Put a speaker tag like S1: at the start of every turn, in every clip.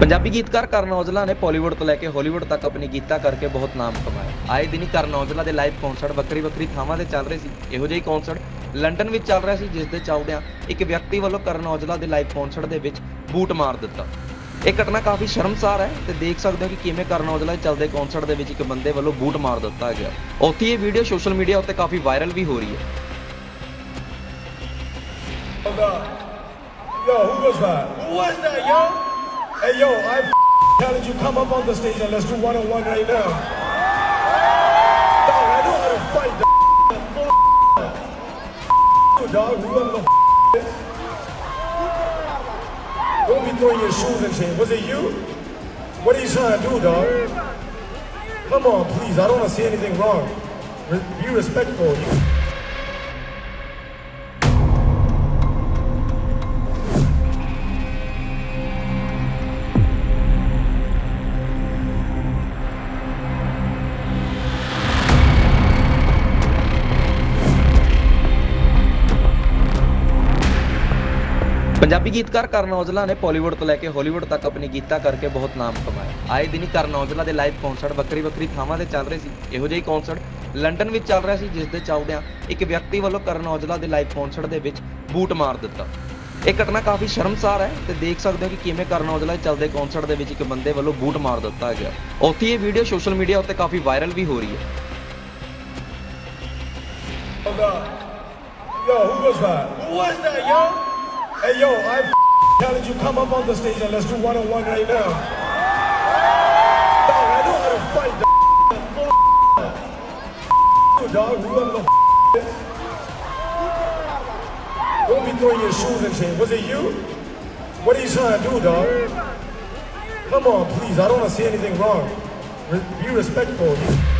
S1: ਪੰਜਾਬੀ ਗੀਤਕਾਰ ਕਰਨ ਔਜਲਾ ਨੇ ਪਾਲੀਵੁੱਡ ਤੋਂ ਲੈ ਕੇ ਹਾਲੀਵੁੱਡ ਤੱਕ ਆਪਣੀ ਗੀਤਾਂ ਕਰਕੇ ਬਹੁਤ ਨਾਮ ਕਮਾਇਆ ਆਏ ਦਿਨੀ ਕਰਨ ਔਜਲਾ ਦੇ ਲਾਈਵ ਕਨਸਰਟ ਵੱਖਰੀ ਵੱਖਰੀ ਥਾਵਾਂ ਤੇ ਚੱਲ ਰਹੇ ਸੀ। ਇਹੋ ਜਿਹੀ ਕਨਸਰਟ ਲੰਡਨ ਵਿੱਚ ਚੱਲ ਰਿਹਾ ਸੀ ਜਿਸ ਦੇ ਚੱਲਦਿਆਂ ਇੱਕ ਵਿਅਕਤੀ ਵੱਲੋਂ ਕਰਨ ਔਜਲਾ ਦੇ ਲਾਈਵ ਕਨਸਰਟ ਦੇ ਵਿੱਚ ਬੂਟ ਮਾਰ ਦਿੱਤਾ। ਇਹ ਘਟਨਾ ਕਾਫੀ ਸ਼ਰਮਸਾਰ ਹੈ ਤੇ ਦੇਖ ਸਕਦੇ ਹੋ ਕਿ ਕਿਵੇਂ ਕਰਨ ਔਜਲਾ ਦੇ ਚੱਲਦੇ ਕਨਸਰਟ ਦੇ ਵਿੱਚ ਇੱਕ ਬੰਦੇ ਵੱਲੋਂ ਬੂਟ ਮਾਰ ਦਿੱਤਾ ਗਿਆ। ਉੱਥੇ ਇਹ ਵੀਡੀਓ ਸੋਸ਼ਲ ਮੀਡੀਆ ਉੱਤੇ ਕਾਫੀ ਵਾਇਰਲ ਵੀ ਹੋ ਰਹੀ ਹੈ।
S2: Yo, who was that? Who was that, yo? Hey, yo, I challenge you come up on the stage and let's do one on one right now. Dog, I know how to fight. You, dog, whoever the is. Don't be throwing your shoes and shit. Was it you? What are you trying to do, dog? Come on, please. I don't want to say anything wrong. Be respectful.
S1: Punjabi ਗੀਤਕਾਰ ਕਰਨ ਔਜਲਾ ਨੇ ਪਾਲੀਵੁੱਡ ਤੋਂ ਲੈ ਕੇ Hollywood ਤੱਕ ਆਪਣੀ ਗੀਤਾਂ ਕਰਕੇ ਬਹੁਤ ਨਾਮ ਕਮਾਇਆ ਆਏ ਦਿਨੀ ਕਰਨ ਔਜਲਾ ਦੇ ਲਾਈਵ ਕਨਸਰਟ ਵੱਖਰੀ ਵੱਖਰੀ ਥਾਵਾਂ ਤੇ ਚੱਲ ਰਹੇ ਸੀ। ਇਹੋ ਜਿਹੀ ਕਨਸਰਟ ਲੰਡਨ ਵਿੱਚ ਚੱਲ ਰਿਹਾ ਸੀ ਜਿਸ ਦੇ ਚੱਲਦਿਆਂ ਇੱਕ ਵਿਅਕਤੀ ਵੱਲੋਂ ਕਰਨ ਔਜਲਾ ਦੇ ਲਾਈਵ ਕਨਸਰਟ ਦੇ ਵਿੱਚ ਬੂਟ ਮਾਰ ਦਿੱਤਾ। ਇਹ ਘਟਨਾ ਕਾਫੀ ਸ਼ਰਮਸਾਰ ਹੈ ਤੇ ਦੇਖ ਸਕਦੇ ਹੋ ਕਿ ਕਿਵੇਂ ਕਰਨ ਔਜਲਾ ਦੇ ਚੱਲਦੇ ਕਨਸਰਟ ਦੇ ਵਿੱਚ ਇੱਕ ਬੰਦੇ ਵੱਲੋਂ ਬੂਟ ਮਾਰ ਦਿੱਤਾ ਗਿਆ। ਉੱਥੇ ਇਹ ਵੀਡੀਓ ਸੋਸ਼ਲ ਮੀਡੀਆ ਉੱਤੇ ਕਾਫੀ ਵਾਇਰਲ ਵੀ ਹੋ ਰਹੀ ਹੈ।
S2: Yo, who was that? Who was that, yo? Hey, yo, I challenge you come up on the stage and let's do one on one right now. Dog, I know how to fight, dog. You, dog, the. Don't be throwing your shoes and shit. Was it you? What are you trying to do, dog? Come on, please. I don't want to say anything wrong. Be respectful.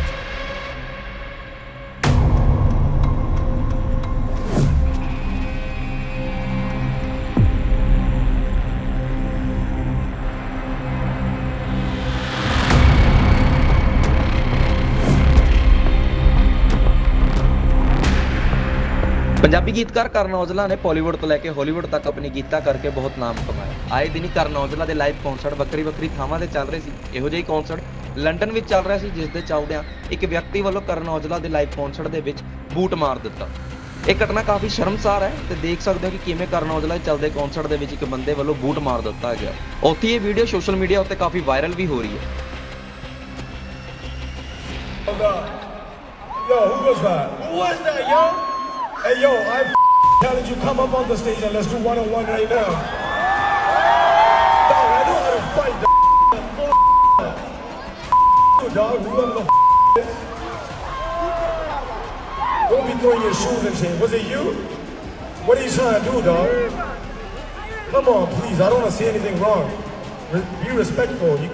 S1: Punjabi ਗੀਤਕਾਰ ਕਰਨ ਔਜਲਾ ਨੇ ਪਾਲੀਵੁੱਡ ਤੋਂ ਲੈ ਕੇ Hollywood ਤੱਕ ਆਪਣੀ ਗੀਤਾਂ ਕਰਕੇ ਬਹੁਤ ਨਾਮ ਕਮਾਇਆ ਆਏ ਦਿਨੀ ਕਰਨ ਔਜਲਾ ਦੇ ਲਾਈਵ ਕਨਸਰਟ ਵੱਖਰੀ ਵੱਖਰੀ ਥਾਵਾਂ ਤੇ ਚੱਲ ਰਹੇ ਸੀ ਇਹੋ ਜਿਹੀ ਕਨਸਰਟ ਲੰਡਨ ਵਿੱਚ ਚੱਲ ਰਿਹਾ ਸੀ ਜਿਸ ਦੇ ਚੱਲਦਿਆਂ ਇੱਕ ਵਿਅਕਤੀ ਵੱਲੋਂ ਕਰਨ ਔਜਲਾ ਦੇ ਲਾਈਵ ਕਨਸਰਟ ਦੇ ਵਿੱਚ ਬੂਟ ਮਾਰ ਦਿੱਤਾ ਇਹ ਘਟਨਾ ਕਾਫੀ ਸ਼ਰਮਸਾਰ ਹੈ ਤੇ ਦੇਖ ਸਕਦੇ ਹੋ ਕਿ ਕਿਵੇਂ ਕਰਨ ਔਜਲਾ ਦੇ ਚੱਲਦੇ ਕਨਸਰਟ ਦੇ ਵਿੱਚ ਇੱਕ ਬੰਦੇ ਵੱਲੋਂ ਬੂਟ ਮਾਰ ਦਿੱਤਾ ਗਿਆ ਉੱਥੇ ਇਹ ਵੀਡੀਓ ਸੋਸ਼ਲ ਮੀਡੀਆ ਉੱਤੇ ਕਾਫੀ ਵਾਇਰਲ ਵੀ ਹੋ ਰਹੀ ਹੈ
S2: Hold up. Yo, who was that? Who was? Hey, yo, I challenge you come up on the stage and let's do one on one right now. Dog, I know how to fight, dog. You, dog, whoever the is. Don't be throwing your shoes and shit. Was it you? What are you trying to do, dog? Come on, please. I don't want to say anything wrong. Be respectful. You